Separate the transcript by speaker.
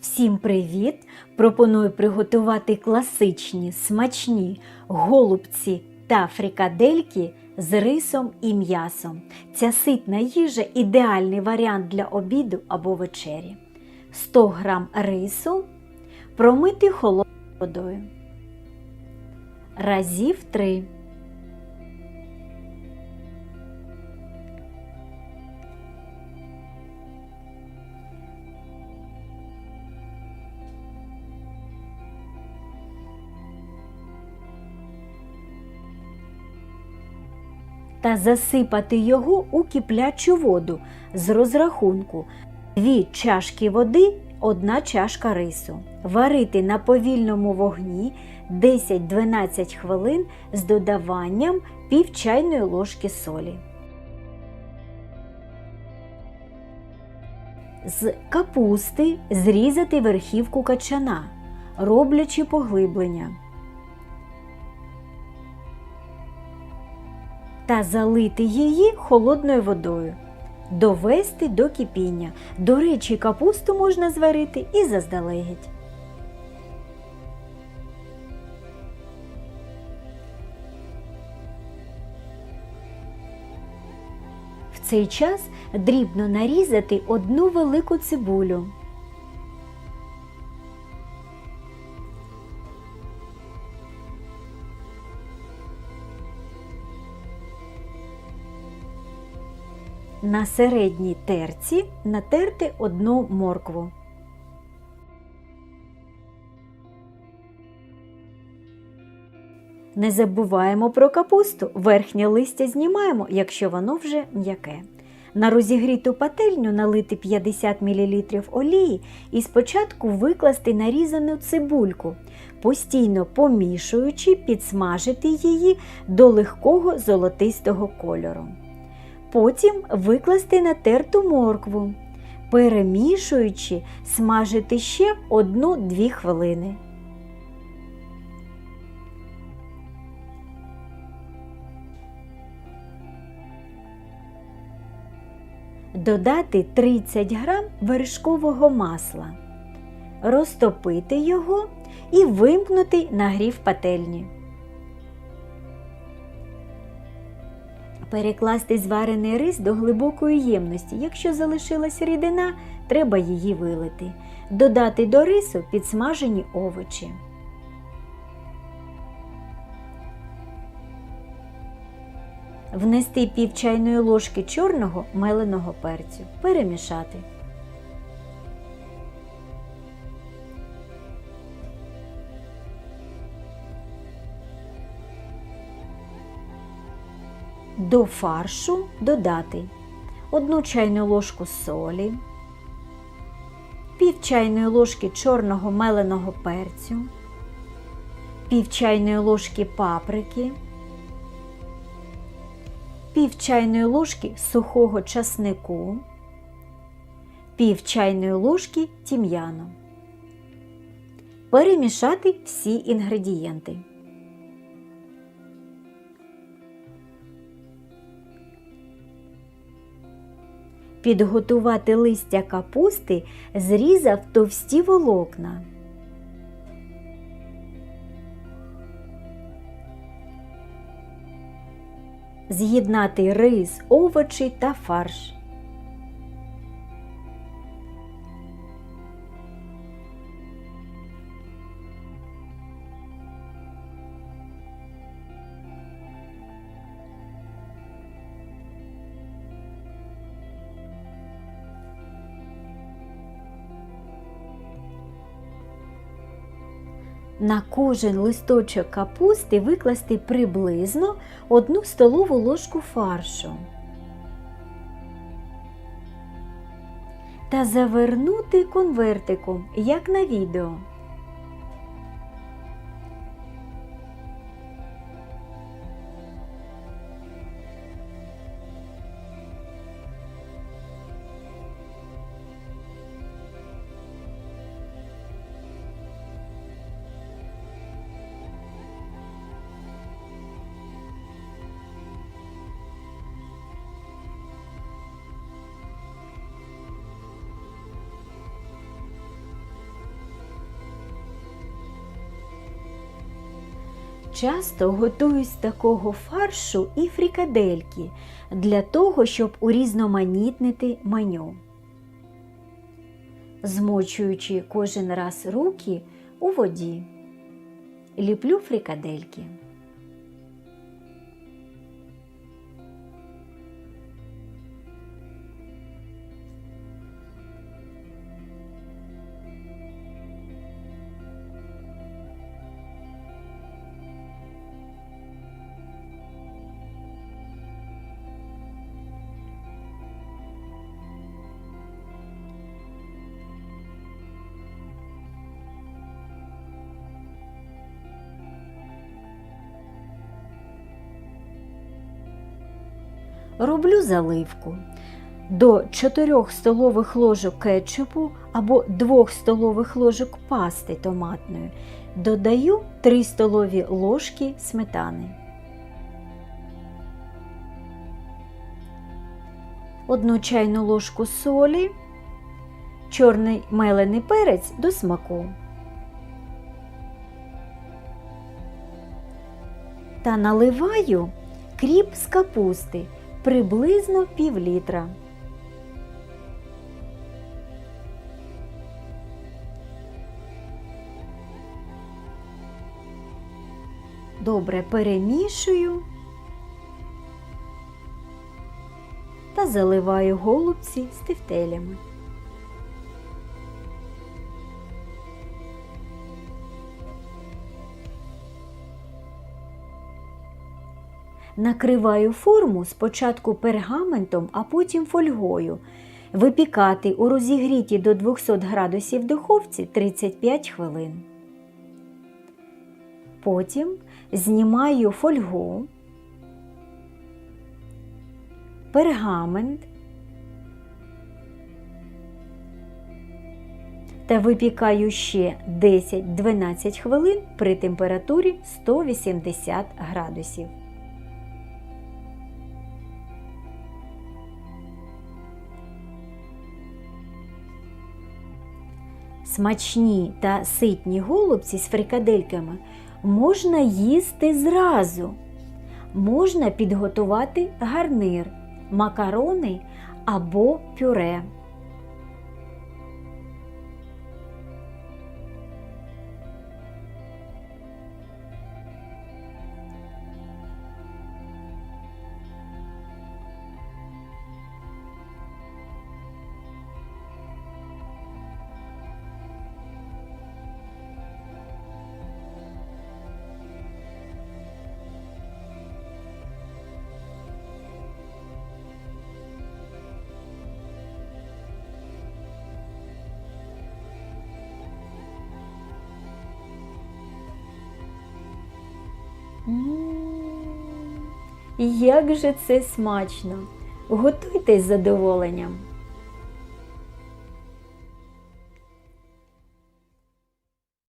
Speaker 1: Всім привіт! Пропоную приготувати класичні, смачні голубці та фрикадельки з рисом і м'ясом. Ця ситна їжа ідеальний варіант для обіду або вечері. 100 г рису промити холодною водою. Разів 3. Та засипати його у киплячу воду з розрахунку 2 чашки води, 1 чашка рису. Варити на повільному вогні 10-12 хвилин з додаванням пів чайної ложки солі. З капусти зрізати верхівку качана, роблячи поглиблення. Та залити її холодною водою. Довести до кипіння. До речі, капусту можна зварити і заздалегідь. В цей час дрібно нарізати одну велику цибулю. На середній терці натерти одну моркву. Не забуваємо про капусту. Верхнє листя знімаємо, якщо воно вже м'яке. На розігріту пательню налити 50 мл олії і спочатку викласти нарізану цибульку, постійно помішуючи, підсмажити її до легкого золотистого кольору. Потім викласти натерту моркву, перемішуючи, смажити ще 1-2 хвилини. Додати 30 г вершкового масла, розтопити його і вимкнути нагрів пательні. Перекласти зварений рис до глибокої ємності. Якщо залишилась рідина, треба її вилити. Додати до рису підсмажені овочі. Внести пів чайної ложки чорного меленого перцю. Перемішати. До фаршу додати 1 чайну ложку солі, пів чайної ложки чорного меленого перцю, пів чайної ложки паприки, пів чайної ложки сухого часнику, пів чайної ложки тім'яну. Перемішати всі інгредієнти. Підготувати листя капусти, зрізав товсті волокна. З'єднати рис, овочі та фарш. На кожен листочок капусти викласти приблизно 1 столову ложку фаршу та завернути конвертиком, як на відео. Часто готують з такого фаршу і фрікадельки для того, щоб урізноманітнити меню. Змочуючи кожен раз руки у воді. Ліплю фрикадельки. Роблю заливку. До 4 столових ложок кетчупу або 2 столових ложок пасти томатної додаю 3 столові ложки сметани. Одну чайну ложку солі, чорний мелений перець до смаку. Та наливаю кріп з капусти приблизно пів літра. Добре перемішую та заливаю голубці з тефтелями. Накриваю форму спочатку пергаментом, а потім фольгою. Випікати у розігріті до 200 градусів духовці 35 хвилин. Потім знімаю фольгу, пергамент та випікаю ще 10-12 хвилин при температурі 180 градусів. Смачні та ситні голубці з фрикадельками можна їсти зразу. Можна підготувати гарнир, макарони або пюре. Як же це смачно! Готуйтесь з задоволенням!